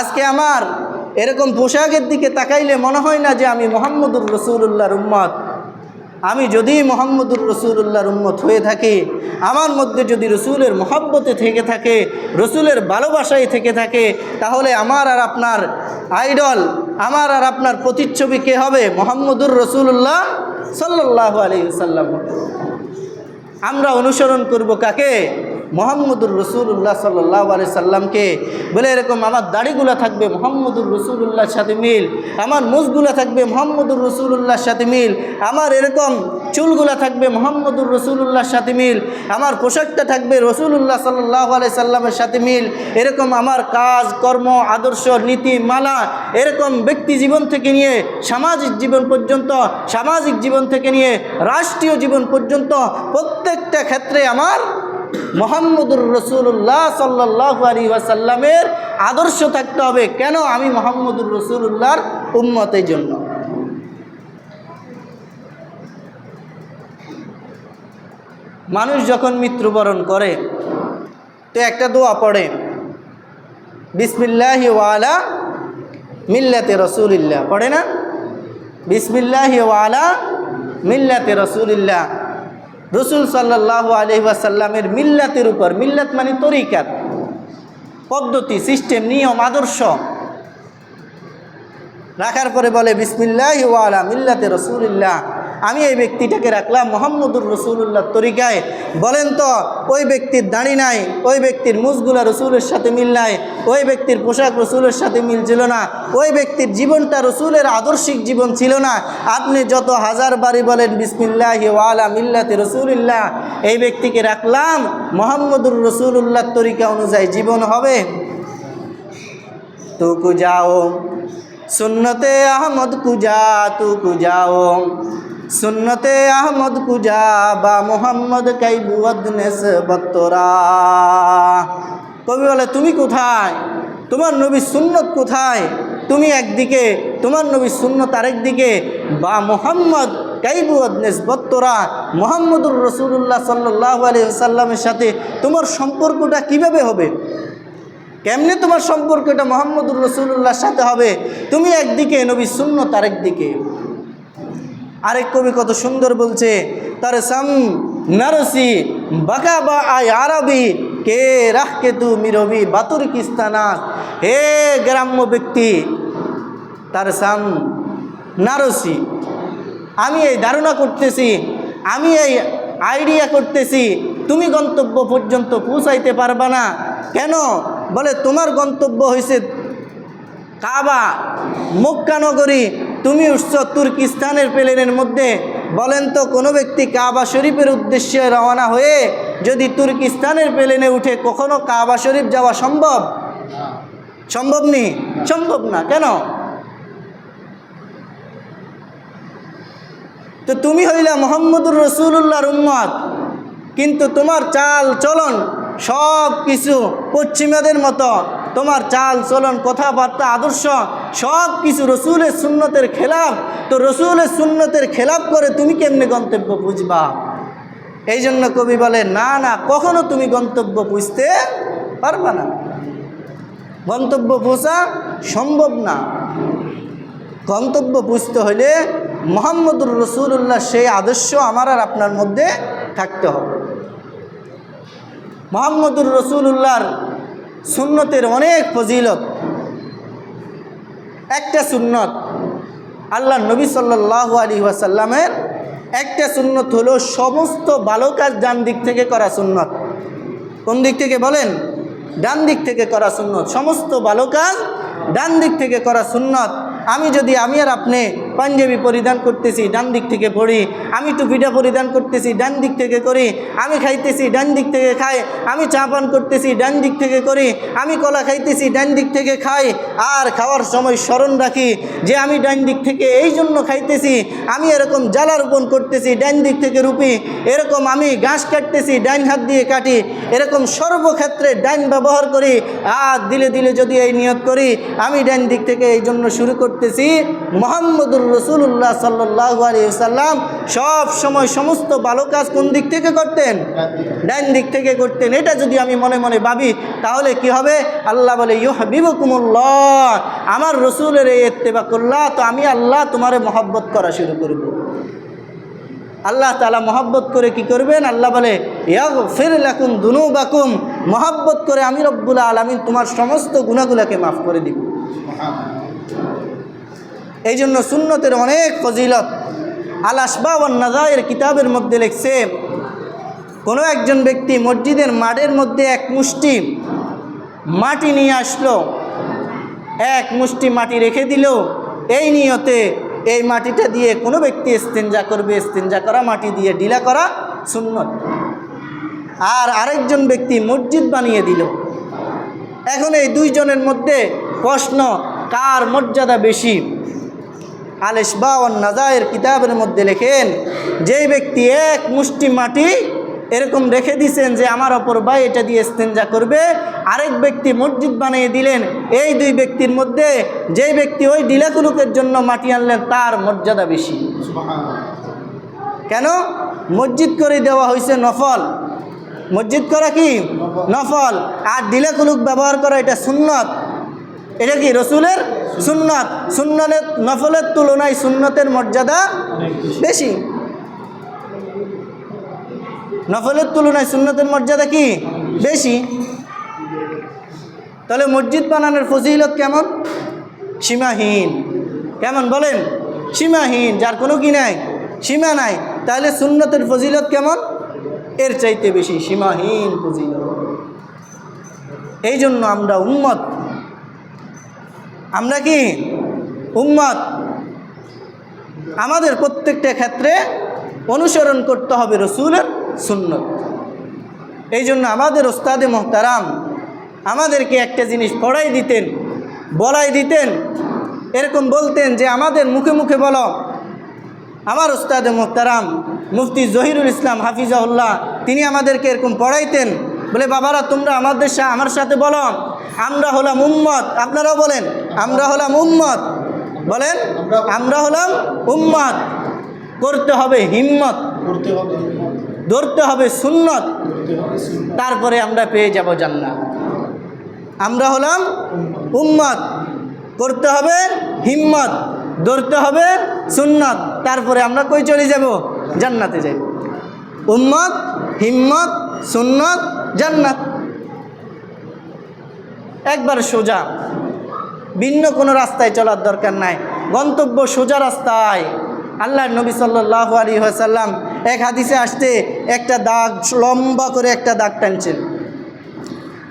আজকে আমার এরকম পোশাকের দিকে তাকাইলে মনে হয় না যে আমি মোহাম্মদুর রসুল্লাহর উম্মত। আমি যদি মোহাম্মদুর রসুল্লাহর উম্মত হয়ে থাকি, আমার মধ্যে যদি রসুলের মহাব্বতে থেকে থাকে, রসুলের ভালোবাসায় থেকে থাকে, তাহলে আমার আর আপনার আইডল, আমার আর আপনার প্রতিচ্ছবি কে হবে? মোহাম্মদুর রসুল্লাহ সাল্লাহ আলী সাল্লাম আমরা অনুসরণ করব কাকে? মোহাম্মদুর রসুল্লাহ সাল্লাহ আলি সাল্লামকে বলে, এরকম আমার দাড়িগুলো থাকবে, মোহাম্মদুর রসুল্লাহর সাথে মিল। আমার মুখগুলো থাকবে, মোহাম্মদুর রসুল্লাহর সাথে মিল। আমার এরকম চুলগুলো থাকবে, মোহাম্মদুর রসুল্লাহর সাথে মিল। আমার পোশাকটা থাকবে, রসুল্লাহ সাল্লাহ আলি সাল্লামের সাথে মিল। এরকম আমার কাজ, কর্ম, আদর্শ, নীতি, মালা, এরকম ব্যক্তি জীবন থেকে নিয়ে, সামাজিক জীবন পর্যন্ত, সামাজিক জীবন থেকে নিয়ে, রাষ্ট্রীয় জীবন পর্যন্ত প্রত্যেকটা ক্ষেত্রে আমার মোহাম্মদুর রসুল্লাহ সাল্লাহ আলী ওয়াসাল্লামের আদর্শ থাকতে হবে। কেন আমি মোহাম্মদুর রসুল্লাহর উম্মতের জন্য? মানুষ যখন মৃত্যুবরণ করে, তো একটা দোয়া পড়ে, বিসমিল্লাহি ওয়ালা মিল্লাতে রসুলিল্লাহ। পড়ে না? বিসমিল্লাহি ওয়ালা মিল্লাতে রসুলিল্লাহ। রসুল সাল্লাহ আলহিবাসাল্লামের মিল্লাতের উপর, মিল্লাত মানে তরিকাত, পদ্ধতি, সিস্টেম, নিয়ম, আদর্শ। রাখার পরে বলে, বিসমিল্লাহ ওয়ালা মিল্লাতে রসুলিল্লাহ। আমি এই ব্যক্তিটাকে রাখলাম মোহাম্মদুর রসুল্লাহ তরিকায়। বলেন তো, ওই ব্যক্তির দাড়ি নাই, ওই ব্যক্তির মুজগুলা রসুলের সাথে মিল নাই, ওই ব্যক্তির পোশাক রসুলের সাথে মিল ছিল না, ওই ব্যক্তির জীবনটা রসুলের আদর্শিক জীবন ছিল না। আপনি যত হাজার বাড়ি বলেন, বিসমিল্লাহ ওয়ালা মিল্লাতে রসুলিল্লাহ, এই ব্যক্তিকে রাখলাম মোহাম্মদুর রসুল্লাহ তরিকা অনুযায়ী জীবন হবে। তু কুজাও সুন্নতে আহমদ কুজা তু কুজাও সুন্নতে আহমদ কুজা বা মোহাম্মদ কাইবুয়াদনেস বত্তরা। কবি বলে, তুমি কোথায়? তোমার নবী সুন্নত কোথায়? তুমি একদিকে, তোমার নবী সুন্নত আরেকদিকে বা মোহাম্মদ কাইবুয়াদনেস বত্তরা। মোহাম্মদুর রসুল্লাহ সাল্লাহ আলি সাল্লামের সাথে তোমার সম্পর্কটা কীভাবে হবে? কেমনে তোমার সম্পর্কটা মোহাম্মদুর রসুল্লাহর সাথে হবে? তুমি একদিকে, নবী শূন্য তারেক দিকে আরেক কবি কত সুন্দর বলছে, তার সাম নারসি বাকা বা আয় আরবি, কে রাখকে তু মিরবি বাতুর কিস্তানা? হে গ্রাম্য ব্যক্তি, তার সাম নারসি, আমি এই ধারণা করতেছি, আমি এই আইডিয়া করতেছি, তুমি গন্তব্য পর্যন্ত পৌঁছাইতে পারবা না। কেন? বলে, তোমার গন্তব্য হয়েছে কাবা মক্কানগরী তুমি উঠছ তুর্কিস্তানের প্লেনের মধ্যে। বলেন তো, কোনো ব্যক্তি কাবা শরীফের উদ্দেশ্যে রওনা হয়ে যদি তুর্কিস্তানের প্লেনে উঠে কখনো কাবা শরীফ যাওয়া সম্ভব? সম্ভব নেই সম্ভব না। কেন? তো তুমি হইলা মোহাম্মদুর রসুল্লাহর উম্মত। কিন্তু তোমার চাল, চলন সব কিছু পশ্চিমাদের মতো। তোমার চাল, চলন, কথাবার্তা, আদর্শ, সব কিছু রসুলের সুন্নতের খেলাফ। তো রসুলের সুন্নতের খেলাফ করে তুমি কেমনে গন্তব্য বুঝবা এই জন্য কবি বলে, না না, কখনো তুমি গন্তব্য বুঝতে পারবা না। গন্তব্য বোঝা সম্ভব না। গন্তব্য বুঝতে হলে মোহাম্মদুর রসুল্লাহ সেই আদর্শ আমার আর আপনার মধ্যে থাকতে হবে। মোহাম্মদুর রসুল্লাহর সুন্নতের অনেক ফজিলত। একটা সুন্নত আল্লাহ নবী সাল্লাহ আলী ওয়াসাল্লামের, একটা সুন্নত হলো সমস্ত ভালো কাজ ডান দিক থেকে করা সুন্নত। কোন দিক থেকে বলেন? ডান দিক থেকে করা সুন্নত। সমস্ত ভালো কাজ ডান দিক থেকে করা সুন্নত। আমি যদি, আমি আর আপনি পাঞ্জাবি পরিধান করতেছি, ডান দিক থেকে পড়ি। আমি টুপিটা পরিধান করতেছি, ডান দিক থেকে করি। আমি খাইতেছি, ডান দিক থেকে খাই। আমি চা পান করতেছি, ডান দিক থেকে করি। আমি কলা খাইতেছি, ডান দিক থেকে খাই। আর খাওয়ার সময় স্মরণ রাখি যে আমি ডান দিক থেকে এই জন্য খাইতেছি। আমি এরকম জ্বালা রোপণ করতেছি, ডান দিক থেকে রুপি। এরকম আমি ঘাস কাটতেছি ডাইন হাত দিয়ে কাটি। এরকম সর্বক্ষেত্রে ডাইন ব্যবহার করি। আর দিলে দিলে যদি এই নিয়ত করি, আমি ডাইন দিক থেকে এই জন্য শুরু করতেছি মোহাম্মদুর মোহাম্মদুর রসুল্লাহ সাল্লাহ আলী সাল্লাম সব সময় সমস্ত ভালো কাজ কোন দিক থেকে করতেন? ডাইন দিক থেকে। করতেন। এটা যদি আমি মনে মনে ভাবি তাহলে কি হবে? আল্লাহ বলে ইউ হাবিবকুমুল্লাহ আমার রসুলের এই এত্তেবা করলা তো আমি আল্লাহ তোমারে মহব্বত করা শুরু করব। আল্লাহ তালা মহব্বত করে কি করবেন? আল্লাহ বলে ইয়াগ ফির লাকুম দুনু বাকুম মহব্বত করে আমি রব্বুল আলমিন তোমার সমস্ত গুণাগুলাকে মাফ করে দিব। এই জন্য সুন্নতের অনেক ফজিলত। আল আসবা নাজায়ের কিতাবের মধ্যে লিখছে, কোনো একজন ব্যক্তি মসজিদের মাঠের মধ্যে এক মুষ্টি মাটি নিয়ে আসলো, এক মুষ্টি মাটি রেখে দিল, এই নিয়তে এই মাটিটা দিয়ে কোনো ব্যক্তি স্তেঞ্জা করবে স্তেঞ্জা করা মাটি দিয়ে ডিলা করা সুন্নত। আর আরেকজন ব্যক্তি মসজিদ বানিয়ে দিল। এখন এই দুইজনের মধ্যে প্রশ্ন, কার মর্যাদা বেশি? আল ইসবা ও নাজায়ের কিতাবের মধ্যে লেখেন যেই ব্যক্তি এক মুষ্টি মাটি এরকম রেখে দিছেন যে আমার অপর ভাই এটা দিয়ে স্তেঞ্জা করবে আরেক ব্যক্তি মসজিদ বানিয়ে দিলেন এই দুই ব্যক্তির মধ্যে যেই ব্যক্তি ওই ডিলাকুলুকের জন্য মাটি আনলেন তার মর্যাদা বেশি। কেন? মসজিদ করে দেওয়া হয়েছে নফল। মসজিদ করা কি? নফল। আর ডিলাকুলুক ব্যবহার করা এটা সুন্নত। এটা কি রসুলের সুন্নত? সুন্নতের নফলের তুলনায় সুন্নতের মর্যাদা বেশি। নফলের তুলনায় সুন্নতের মর্যাদা কি? বেশি। তাহলে মসজিদ বানানোর ফজিলত কেমন? সীমাহীন। কেমন বলেন? সীমাহীন, যার কোনো কি নাই? সীমা নাই। তাহলে সুন্নতের ফজিলত কেমন? এর চাইতে বেশি সীমাহীন ফজিলত। এই জন্য আমরা উম্মত আমরা কি উম্মত? আমাদের প্রত্যেকটা ক্ষেত্রে অনুসরণ করতে হবে রসুলের সুন্নত। এই জন্য আমাদের ওস্তাদে মোহতারাম আমাদেরকে একটা জিনিস পড়াই দিতেন, বলাই দিতেন, এরকম বলতেন যে আমাদের মুখে মুখে বলো, আমার ওস্তাদে মোহতারাম মুফতি জহিরুল ইসলাম হাফিজাউল্লাহ তিনি আমাদেরকে এরকম পড়াইতেন, বলে, বাবারা, তোমরা আমাদের আমার সাথে বলো, আমরা হলাম উম্মত। আপনারাও বলেন আমরা হলাম উম্মত। বলেন আমরা হলাম উম্মত। করতে হবে হিম্মত। ধরতে হবে সুন্নত। তারপরে আমরা পেয়ে যাব জান্নাত। আমরা হলাম উম্মত। করতে হবে হিম্মত। ধরতে হবে সুন্নত। তারপরে আমরা কই চলে যাব? জান্নাতে যাই। উম্মত হিম্মত সুন্নত জান্নাত। একবার সোজা। ভিন্ন কোনো রাস্তায় চলার দরকার নাই। গন্তব্য সোজা রাস্তায়। আল্লাহ নবী সাল্লাহ আলী হাসাল্লাম এক হাদিসে আসতে একটা দাগ, লম্বা করে একটা দাগ টানছেন।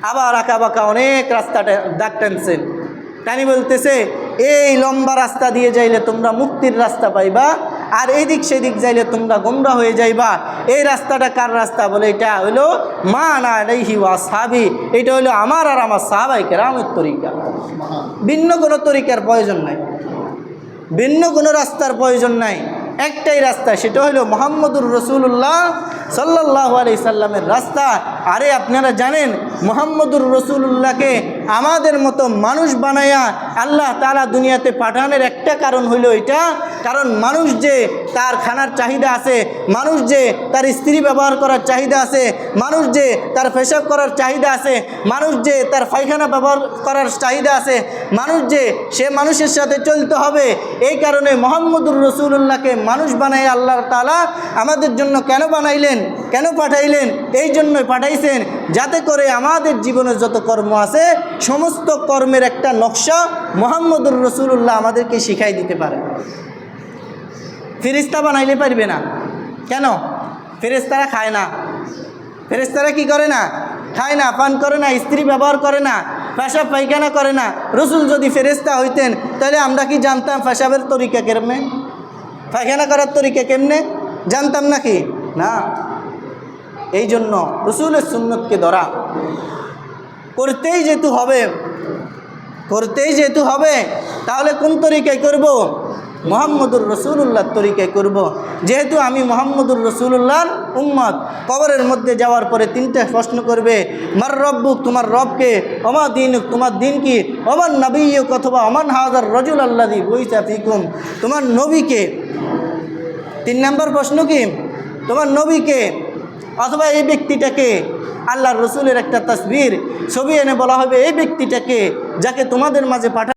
আবার আঁকা বাঁকা অনেক রাস্তাটা দাগ টানছেন। টানি বলতেছে, এই লম্বা রাস্তা দিয়ে যাইলে তোমরা মুক্তির রাস্তা পাইবা আর এদিক সেদিক যাইলে তোমরা গোমরা হয়ে যাইবা। এই রাস্তাটা কার রাস্তা বলে? এটা হইল মা না রেহি ওয়া সাবি এটা হইল আমার আর আমার সাহাবাইকে রামের তরিকা। ভিন্ন কোনো তরিকার প্রয়োজন নাই। ভিন্ন কোনো রাস্তার প্রয়োজন নাই। একটাই রাস্তা, সেটা হলো মোহাম্মদুর রসুল্লাহ সাল্লাহ আলি সাল্লামের রাস্তা। আরে আপনারা জানেন, মোহাম্মদুর রসুল্লাহকে আমাদের মতো মানুষ বানায়া আল্লাহ তারা দুনিয়াতে পাঠানোর একটা কারণ হইল এটা। কারণ মানুষ যে তার খানার চাহিদা আছে, মানুষ যে তার স্ত্রী ব্যবহার করার চাহিদা আছে, মানুষ যে তার পেশাব করার চাহিদা আছে, মানুষ যে তার পায়খানা ব্যবহার করার চাহিদা আছে, মানুষ যে সে মানুষের সাথে চলতে হবে, এই কারণে মোহাম্মদুর রসুল্লাহকে মানুষ বানাই আল্লাহ তালা আমাদের জন্য কেন বানাইলেন? কেন পাঠাইলেন? এই জন্যই পাঠাইছেন যাতে করে আমাদের জীবনের যত কর্ম আছে, সমস্ত কর্মের একটা নকশা মোহাম্মদুর রসুল্লাহ আমাদেরকে শিখাই দিতে পারে। ফেরিস্তা বানাইলে পারবে না। কেন? ফেরেস্তারা খায় না। ফেরেস্তারা কি করে না? খায় না, পান করে না, স্ত্রী ব্যবহার করে না, পেশাব পায়খানা করে না। রসুল যদি ফেরেস্তা হইতেন, তাহলে আমরা কি জানতাম পেশাবের তরিকা কেমনে? পায়খানা করার তরিকা কেমনে? জানতাম নাকি না। এই জন্য রসুলের সুন্নতকে ধরা করতেই যেহেতু হবে, করতেই যেহেতু হবে, তাহলে কোন তরিকায় করব? মোহাম্মদুর রসুল্লাহর তরিকায় করব। যেহেতু আমি মোহাম্মদুর রসুল্লাহর উম্মত, কবরের মধ্যে যাওয়ার পরে তিনটে প্রশ্ন করবে, মার রব্বুক তোমার রবকে অমা দিন তোমার দিন কি অমান নবীক অথবা অমান হাজার রজুল আল্লাদি বইসা ফিকুম, তোমার নবীকে। তিন নম্বর প্রশ্ন কি? তোমার নবীকে অথবা এই ব্যক্তিটাকে আল্লাহর রসুলের একটা তসবির ছবি এনে বলা হবে, এই ব্যক্তিটাকে যাকে তোমাদের মাঝে পাঠা